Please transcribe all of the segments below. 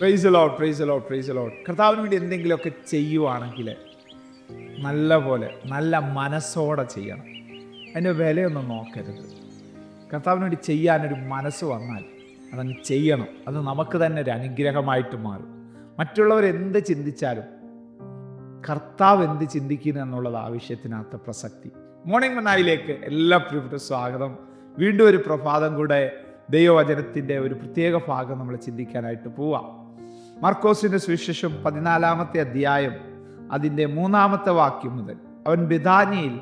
Praise Lord praise Lord praise Lord കർത്താവിന് വേണ്ടി എന്തെങ്കിലുമൊക്കെ ചെയ്യുവാണെങ്കിൽ നല്ല പോലെ നല്ല മനസ്സോടെ ചെയ്യണം. അതിന്റെ വിലയൊന്നും നോക്കരുത്. കർത്താവിന് വേണ്ടി ചെയ്യാനൊരു മനസ്സ് വന്നാൽ അതങ്ങ് ചെയ്യണം. അത് നമുക്ക് തന്നെ ഒരു അനുഗ്രഹമായിട്ട് മാറും. മറ്റുള്ളവർ എന്ത് ചിന്തിച്ചാലും കർത്താവ് എന്ത് ചിന്തിക്കുന്നു എന്നുള്ളത് ആവശ്യത്തിനകത്ത് പ്രസക്തി. മോർണിംഗ് മനായിലേക്ക് എല്ലാ പ്രിയപ്പെട്ട സ്വാഗതം. വീണ്ടും ഒരു പ്രഭാതം കൂടെ ദൈവവചനത്തിന്റെ ഒരു പ്രത്യേക ഭാഗം നമ്മൾ ചിന്തിക്കാനായിട്ട് പോവാം. മർക്കോസിന്റെ സുവിശേഷം പതിനാലാമത്തെ അധ്യായം അതിന്റെ മൂന്നാമത്തെ വാക്യം മുതൽ. അവൻ ബിദാനിയിൽ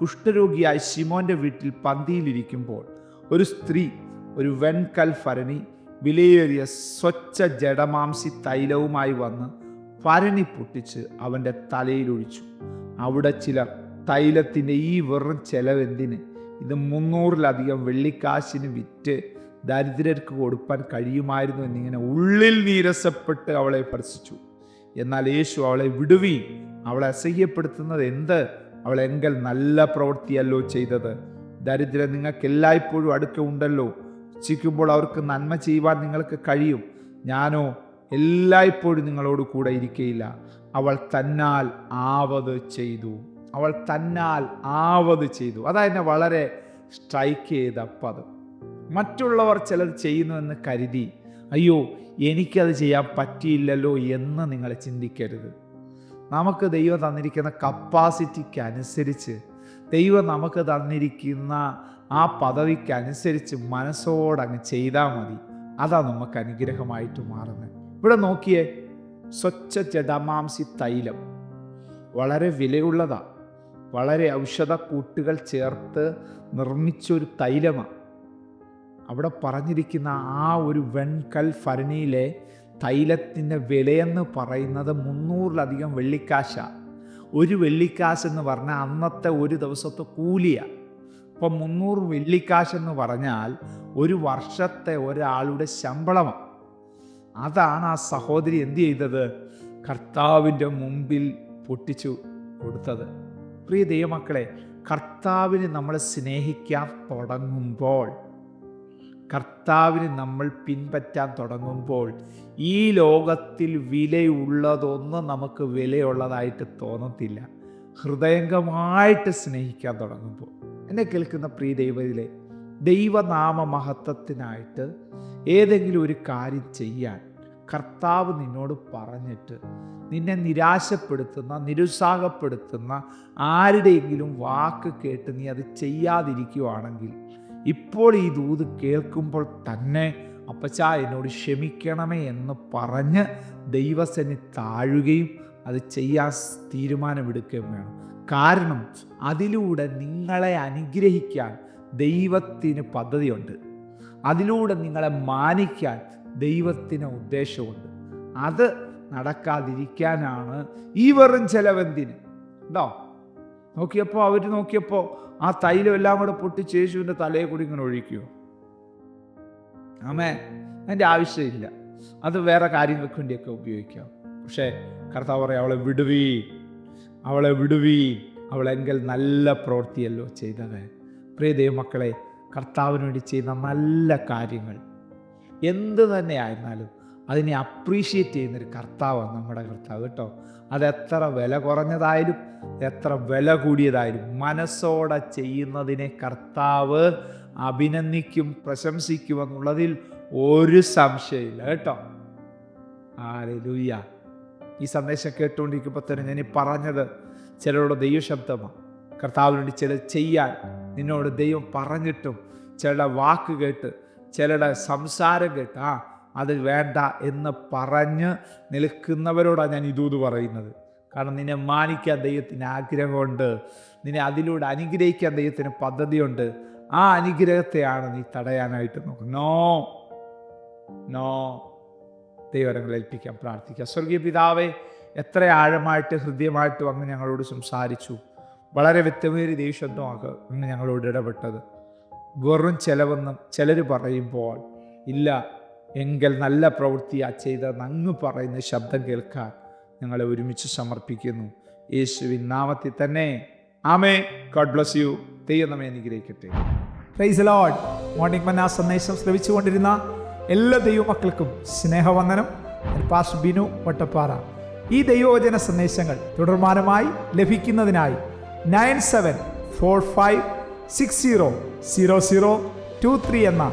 കുഷ്ഠരോഗിയായി ശിമോന്റെ വീട്ടിൽ പന്തിയിലിരിക്കുമ്പോൾ ഒരു സ്ത്രീ ഒരു വെൺകൽ ഭരണി വിലയേറിയ സ്വച്ഛ ജഡമാംസി തൈലവുമായി വന്ന് ഭരണി പൊട്ടിച്ച് അവന്റെ തലയിലൊഴിച്ചു. അവിടെ ചിലർ തൈലത്തിന്റെ ഈ വെറും ചെലവെന്തിന്? ഇത് മുന്നൂറിലധികം വെള്ളിക്കാശിന് വിറ്റ് ദരിദ്രർക്ക് കൊടുപ്പാൻ കഴിയുമായിരുന്നു എന്നിങ്ങനെ ഉള്ളിൽ നീരസപ്പെട്ട് അവളെ പരസിച്ചു. എന്നാൽ യേശു അവളെ വിടുവി അവളെ അസഹ്യപ്പെടുത്തുന്നത് എന്ത്? അവളെങ്കൽ നല്ല പ്രവൃത്തിയല്ലോ ചെയ്തത്. ദരിദ്രൻ നിങ്ങൾക്ക് എല്ലായ്പ്പോഴും അടുക്ക ഉണ്ടല്ലോ. ഇച്ഛിക്കുമ്പോൾ അവർക്ക് നന്മ ചെയ്യുവാൻ നിങ്ങൾക്ക് കഴിയും. ഞാനോ എല്ലായ്പ്പോഴും നിങ്ങളോട് കൂടെ ഇരിക്കയില്ല. അവൾ തന്നാൽ ആവത് ചെയ്തു. അവൾ തന്നാൽ ആവത് ചെയ്തു. അതായത് വളരെ സ്ട്രൈക്ക് ചെയ്ത പദം മറ്റുള്ളവർ ചിലത് ചെയ്യുന്നുവെന്ന് കരുതി അയ്യോ എനിക്കത് ചെയ്യാൻ പറ്റിയില്ലല്ലോ എന്ന് നിങ്ങൾ ചിന്തിക്കരുത്. നമുക്ക് ദൈവം തന്നിരിക്കുന്ന കപ്പാസിറ്റിക്ക് അനുസരിച്ച് ദൈവം നമുക്ക് തന്നിരിക്കുന്ന ആ പദവിക്കനുസരിച്ച് മനസ്സോടങ്ങ് ചെയ്താൽ മതി. അതാ നമുക്ക് അനുഗ്രഹമായിട്ട് മാറുന്നത്. ഇവിടെ നോക്കിയേ സ്വച്ഛ ജഡമാംസി തൈലം. വളരെ വിലയുള്ളതാണ് വളരെ ഔഷധ കൂട്ടുകൾ ചേർത്ത് നിർമ്മിച്ചൊരു തൈലമാണ് അവിടെ പറഞ്ഞിരിക്കുന്ന ആ ഒരു വെൺകൽ ഭരണിയിലെ തൈലത്തിന്റെ വിലയെന്ന് പറയുന്നത് മുന്നൂറിലധികം വെള്ളിക്കാശ. ഒരു വെള്ളിക്കാശ് എന്ന് പറഞ്ഞാൽ അന്നത്തെ ഒരു ദിവസത്തെ കൂലിയാണ് ഇപ്പം മുന്നൂറ് വെള്ളിക്കാശ് എന്ന് പറഞ്ഞാൽ ഒരു വർഷത്തെ ഒരാളുടെ ശമ്പളമാണ് അതാണ് ആ സഹോദരി എന്ത് ചെയ്തത്? കർത്താവിന്റെ മുമ്പിൽ പൊട്ടിച്ചു കൊടുത്തത്. പ്രിയ ദൈവമക്കളെ കർത്താവിനെ നമ്മൾ സ്നേഹിക്കാൻ തുടങ്ങുമ്പോൾ കർത്താവിന് നമ്മൾ പിൻപറ്റാൻ തുടങ്ങുമ്പോൾ ഈ ലോകത്തിൽ വിലയുള്ളതൊന്നും നമുക്ക് വിലയുള്ളതായിട്ട് തോന്നത്തില്ല. ഹൃദയംഗമായിട്ട് സ്നേഹിക്കാൻ തുടങ്ങുമ്പോൾ. എന്നെ കേൾക്കുന്ന പ്രിയ ദൈവത്തിലെ ദൈവനാമ മഹത്വത്തിനായിട്ട് ഏതെങ്കിലും ഒരു കാര്യം ചെയ്യാൻ കർത്താവ് നിന്നോട് പറഞ്ഞിട്ട് നിന്നെ നിരാശപ്പെടുത്തുന്ന നിരുത്സാഹപ്പെടുത്തുന്ന ആരുടെയെങ്കിലും വാക്ക് കേട്ട് നീ അത് ചെയ്യാതിരിക്കുവാണെങ്കിൽ ഇപ്പോൾ ഈ ദൂത് കേൾക്കുമ്പോൾ തന്നെ അപ്പച്ച എന്നോട് ക്ഷമിക്കണമേ എന്ന് പറഞ്ഞ് ദൈവസനി താഴുകയും അത് ചെയ്യാൻ തീരുമാനമെടുക്കുകയും വേണം. കാരണം അതിലൂടെ നിങ്ങളെ അനുഗ്രഹിക്കാൻ ദൈവത്തിന് പദ്ധതിയുണ്ട്. അതിലൂടെ നിങ്ങളെ മാനിക്കാൻ ദൈവത്തിന് ഉദ്ദേശമുണ്ട് അത് നടക്കാതിരിക്കാനാണ് ഈ വെറും ചെലവെന്തിന്? ഉണ്ടോ നോക്കിയപ്പോൾ അവർ നോക്കിയപ്പോൾ ആ തൈലം എല്ലാം കൂടെ പൊട്ടിച്ച് യേശുവിന്റെ തലയെ കൂടി ഇങ്ങനെ ഒഴിക്കുമോ ആമേ അതിന്റെ ആവശ്യമില്ല. അത് വേറെ കാര്യങ്ങൾക്ക് വേണ്ടിയൊക്കെ ഉപയോഗിക്കാം. പക്ഷേ കർത്താവ് പറയാം അവളെ വിടുവീ. അവളെ വിടുവീ. അവളെങ്കിൽ നല്ല പ്രവൃത്തിയല്ലോ ചെയ്തത് പ്രിയ ദൈവമക്കളെ കർത്താവിന് വേണ്ടി ചെയ്യുന്ന നല്ല കാര്യങ്ങൾ എന്ത് തന്നെ ആയിരുന്നാലും അതിനെ അപ്രീഷിയേറ്റ് ചെയ്യുന്നൊരു കർത്താവാണ് നമ്മുടെ കർത്താവ് കേട്ടോ. അത് എത്ര വില കുറഞ്ഞതായാലും എത്ര വില കൂടിയതായാലും മനസ്സോടെ ചെയ്യുന്നതിനെ കർത്താവ് അഭിനന്ദിക്കും പ്രശംസിക്കും എന്നുള്ളതിൽ ഒരു സംശയമില്ല കേട്ടോ. ആരൂയ്യ ഈ സന്ദേശം കേട്ടുകൊണ്ടിരിക്കുമ്പോൾ തന്നെ ഞാൻ ഈ പറഞ്ഞത് ചിലരുടെ ദൈവശബ്ദമാണ് കർത്താവിനോട് ചില ചെയ്യാൻ നിന്നോട് ദൈവം പറഞ്ഞിട്ടും ചിലരുടെ വാക്ക് കേട്ട് ചിലരുടെ സംസാരം കേട്ട് ആ അത് വേണ്ട എന്ന് പറഞ്ഞ് നിൽക്കുന്നവരോടാണ് ഞാൻ ഇതൂത് പറയുന്നത്. കാരണം നിന്നെ മാനിക്കാൻ ദൈവത്തിന് ആഗ്രഹമുണ്ട്. നിന്നെ അതിലൂടെ അനുഗ്രഹിക്കാൻ ദൈവത്തിന് പദ്ധതിയുണ്ട്. ആ അനുഗ്രഹത്തെയാണ് നീ തടയാനായിട്ട് നോക്കുന്നത്. നോ. നോ. ദൈവരങ്ങൾ ഏൽപ്പിക്കാൻ പ്രാർത്ഥിക്കുക. സ്വർഗീയ പിതാവെ എത്ര ആഴമായിട്ട് ഹൃദ്യമായിട്ടും അങ്ങ് ഞങ്ങളോട് സംസാരിച്ചു. വളരെ വ്യക്തമേറിയ ദൈവശബ്ദമാക്കുക അങ്ങ് ഞങ്ങളോട് ഇടപെട്ടത്. വെറും ചിലവെന്നും ചിലർ പറയുമ്പോൾ ഇല്ല എങ്കിൽ നല്ല പ്രവൃത്തിയാ ചെയ്ത നങ്ങ് പറയുന്ന ശബ്ദം കേൾക്കാൻ ഞങ്ങളെ ഒരുമിച്ച് സമർപ്പിക്കുന്നു. യേശുവിൻ നാമത്തിൽ തന്നെ. ആമേ ഗോഡ് ബ്ലസ് യു നമ്മെ അനുഗ്രഹിക്കട്ടെ. പ്രൈസ് ലോഡ് മോർണിംഗ് മന്ന സന്ദേശം ശ്രവിച്ചുകൊണ്ടിരുന്ന എല്ലാ ദൈവമക്കൾക്കും സ്നേഹവന്ദനം. പാസ് ബിനു വട്ടപ്പാറ. ഈ ദൈവവചന സന്ദേശങ്ങൾ തുടർമാനമായി ലഭിക്കുന്നതിനായി nine seven four five six zero zero zero two three എന്ന